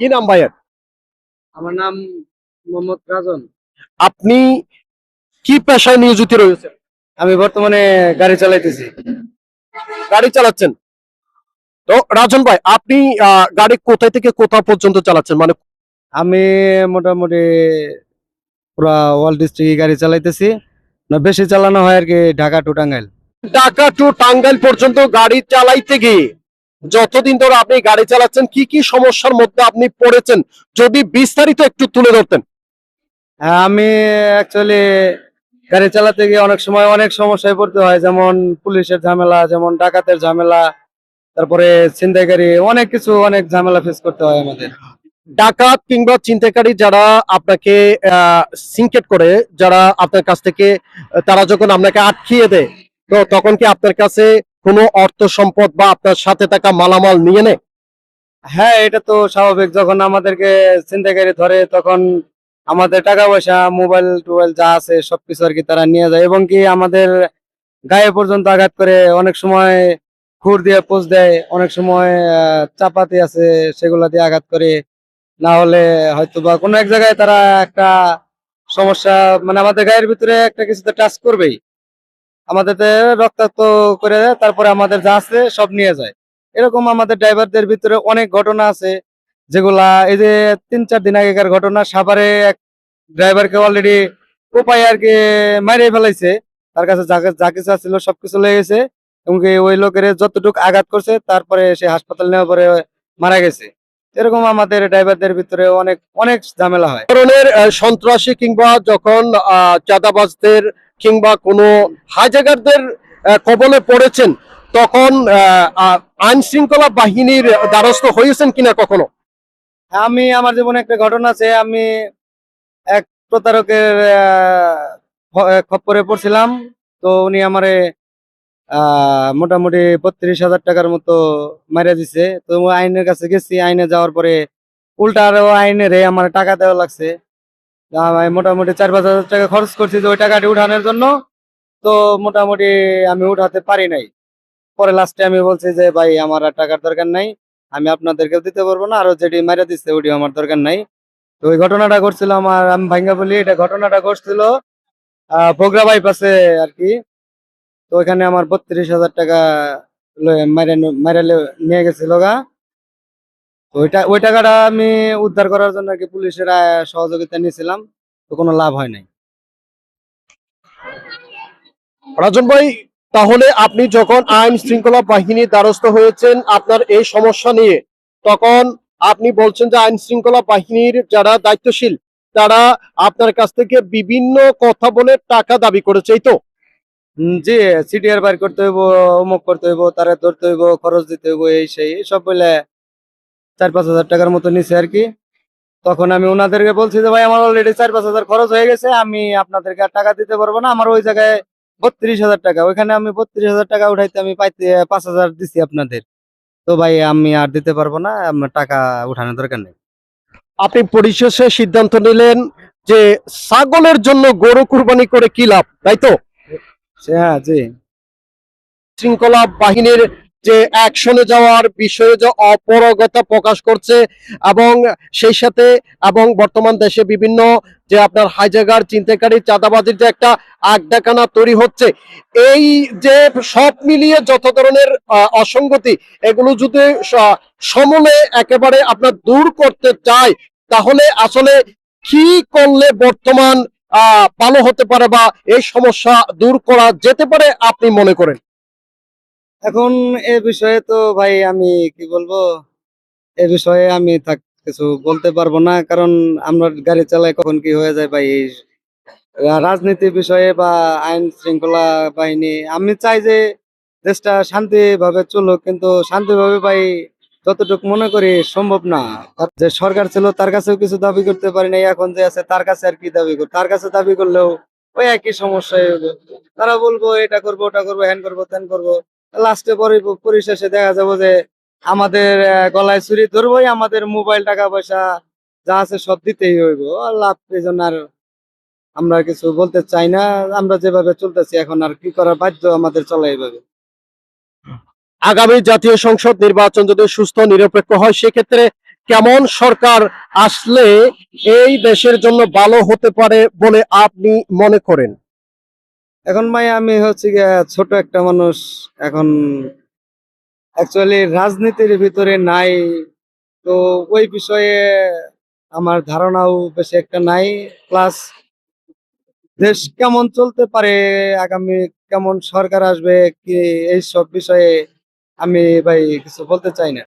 কি নাম ভাইয়ের? আমার নাম মোহাম্মদ রাজন। আপনি কি পেশায় নিয়োজিত রয়েছেন? আমি বর্তমানে গাড়ি চালাইতেছি। গাড়ি চালাচ্ছেন? তো রাজন ভাই আপনি গাড়ি কোথায় থেকে কোথা পর্যন্ত চালাচ্ছেন? মানে আমি মোটামুটি পুরা ওয়ার্ল্ড ডিস্ট্রিক্টে গাড়ি চালাইতেছি। না বেশি চালানো হয় আর কি ঢাকা টু টাঙ্গাইল। ঢাকা টু টাঙ্গাইল পর্যন্ত গাড়ি চালাইতে গিয়ে যতদিন ধরে আপনি গাড়ি চালাচ্ছেন কি কি সমস্যার মধ্যে আপনি পড়েছেন? যদি বিস্তারিত একটু তুলে ধরতেন। আমি অ্যাকচুয়ালি গাড়ি চালাতে গিয়ে অনেক সময় অনেক সমস্যায় পড়তে হয় যেমন পুলিশের ঝামেলা যেমন ডাকাতের ঝামেলা তারপরে ছিনতাইকারী অনেক কিছু অনেক ঝামেলা ফেস করতে হয় আমাদের। ডাকাত কিংবা চিন্তাকারী যারা আপনাকে সিনকেট করে যারা আপনার কাছ থেকে তারা যখন আপনাকে আটকিয়ে দেয় তো তখন কি আপনার কাছে কোনো অর্থ সম্পদ বা আপনার সাথে থাকা মালামাল নিয়ে নেয়? হ্যাঁ এটা তো স্বাভাবিক। যখন আমাদেরকে ছিনতাইকারী ধরে, তখন আমাদের টাকা পয়সা মোবাইল, টোবাইল যা আছে, সবকিছু আর কি তারা নিয়ে যায়। এবং কি আমাদের গায়ে পর্যন্ত আঘাত করে, অনেক সময় খুর দিয়ে পোষ দেয়, অনেক সময় চাপাতি আছে, সেগুলা দিয়ে আঘাত করে। না হলে হয়তো বা কোনো এক জায়গায় তারা একটা সমস্যা মানে আমাদের গায়ের ভিতরে একটা কিছুতে টাচ করবেই। আমাদের রক্তাক্ত করে দেয়, তারপরে আমাদের যা আছে সব নিয়ে যায়। এরকম আমাদের ড্রাইভারদের ভিতরে অনেক ঘটনা আছে, যেগুলা এই যে তিন চার দিন আগেকার ঘটনা, সাভারে এক ড্রাইভারকে অলরেডি কোপায় আর কি মারিয়ে ফেলাইছে। তার কাছে যা কিছু ছিল সবকিছু লেগে গেছে এবং ওই লোকের যতটুকু আঘাত করছে, তারপরে সে হাসপাতাল নেওয়ার পরে মারা গেছে। এরকম আমাদের ড্রাইভারদের ভিতরে অনেক অনেক ঝামেলা হয়। ধরনের সন্ত্রাসী কিংবা যখন চাঁদাবাজদের কিংবা কোনো হাইজাগারদের আহ, কবলে পড়েছেন তখন আইন শৃঙ্খলা বাহিনীর দ্বারস্থ হয়েছেন কিনা কখনো? আমি আমার জীবনে একটা ঘটনা আছে আমি এক প্রতারকের খপ্পরে পড়ছিলাম তো উনি আমারে মোটামুটি বত্রিশ হাজার টাকার মতো মারা দিছে। তো আইনের কাছে গেছি, আইনে যাওয়ার পরে উল্টা আরও আইনের আমার টাকা দেওয়া লাগছে। মোটামুটি চার পাঁচ হাজার টাকা খরচ করছি যে ওই টাকাটি উঠানোর জন্য। তো মোটামুটি আমি উঠাতে পারি নাই। পরে লাস্টে আমি বলছি যে, ভাই, আমার আর টাকার দরকার নাই। আমি আপনাদেরকে দিতে পারব না। আরও যেটি মারা দিচ্ছে ওটি আমার দরকার নাই। তো ওই ঘটনাটা ঘটছিল আমার, আমি ভাঙ্গা বলি, এটা ঘটনাটা ঘটছিল, আহ বগরা বাইপাসে আর কি। তো ওইখানে আমার বত্রিশ হাজার টাকা লয়ে- মাইরা ন- মাইরা লে- নিয়ে গেছিল গা। ওইটা, ওই টাকাটা আমি উদ্ধার করার জন্য আর কি পুলিশের সহযোগিতা নিয়েছিলাম। তো কোনো লাভ হয় নাই। রাজন ভাই, তাহলে আপনি যখন আইন শৃঙ্খলা বাহিনীর দ্বারস্থ হয়েছেন আপনার এই সমস্যা নিয়ে, তখন আপনি বলছেন যে আইন শৃঙ্খলা বাহিনীর যারা দায়িত্বশীল, তারা আপনার কাছ থেকে বিভিন্ন কথা বলে টাকা দাবি করেছে, এই তো? জি সিটিআর বাইর করতে হইব, অমুক করতে হইব, তারা ধরতে হইব, খরচ দিতে হইব, এই সেই সব বলে চার পাঁচ হাজার টাকার মতো নিছে আর কি। তখন আমি ওনাদেরকে বলছি যে, ভাই, আমার অলরেডি চার পাঁচ হাজার খরচ হয়ে গেছে, আমি আপনাদেরকে আর টাকা দিতে পারব না, আমার ওই জায়গায় বত্রিশ হাজার টাকা, ওইখানে আমি বত্রিশ হাজার টাকা উঠাইতে আমি পাইতে, পাঁচ হাজার দিছি আপনাদের। তো ভাই, আমি আর দিতে পারব না, আমার টাকা উঠানোর দরকার নেই। আপনি পরিশেষে সিদ্ধান্ত নিলেন যে, ছাগলের জন্য গরু কুরবানি করে কি লাভ, তাই তো? হ্যাঁ জি। শৃঙ্খলা বাহিনীর যে অ্যাকশনে যাওয়ার বিষয়ে যে অপরগতা প্রকাশ করছে এবং সেই সাথে এবং বর্তমান দেশে বিভিন্ন যে আপনার হাইজাগার চিন্তাকারী চাঁদাবাজির যে একটা আগডাকানা তৈরি হচ্ছে, এই যে সব মিলিয়ে যত ধরনের অসঙ্গতি, এগুলো যদি সমূলে একেবারে আপনার দূর করতে চায়, তাহলে আসলে কি করলে বর্তমান ভালো হতে পারে বা এই সমস্যা দূর করা যেতে পারে, আপনি মনে করেন? এখন এ বিষয়ে তো ভাই আমি কি বলব? এ বিষয়ে আমি কিছু বলতে পারব না, কারণ আমরা গাড়ি চালাই কখন কি হয়ে যায় ভাই? এই রাজনীতি বিষয়ে বা আইন শৃঙ্খলা বাহিনী, আমি চাই যে দেশটা শান্তিভাবে চলুক, কিন্তু শান্তিভাবে ভাই যতটুকু মনে করি সম্ভব না। যে সরকার ছিল, তার কাছেও কিছু দাবি করতে পারি নাই, এখন যে আছে, তার কাছে আর কি দাবি কর তার কাছে দাবি করলেও ওই একই সমস্যায় হইবো। তারা বলব, এটা করব, ওটা করব, হ্যান করব, ত্যান করব। লাস্টে পরে পরিশেষে দেখা যাব যে আমাদের গলায় চুরি ধরবোই, আমাদের মোবাইল টাকা পয়সা যা আছে সব দিতেই হইব। লাভ এই জন্য আর আমরা কিছু বলতে চাই না। আমরা যেভাবে চলতেছি, এখন আর কি করা বাধ্য আমাদের চলে এইভাবে। আগামী জাতীয় সংসদ নির্বাচন যদি সুস্থ, নিরপেক্ষ হয়, সেক্ষেত্রে কেমন সরকার আসলে এই দেশের জন্য ভালো হতে পারে বলে আপনি মনে করেন? এখন ভাই আমি হচ্ছে ছোট একটা মানুষ, এখন অ্যাকচুয়ালি রাজনীতির ভিতরে নাই। তো ওই বিষয়ে আমার ধারণাও বেশি একটা নাই। প্লাস দেশ কেমন চলতে পারে, আগামী কেমন সরকার আসবে, কি এই সব বিষয়ে আমি ভাই কিছু বলতে চাই না।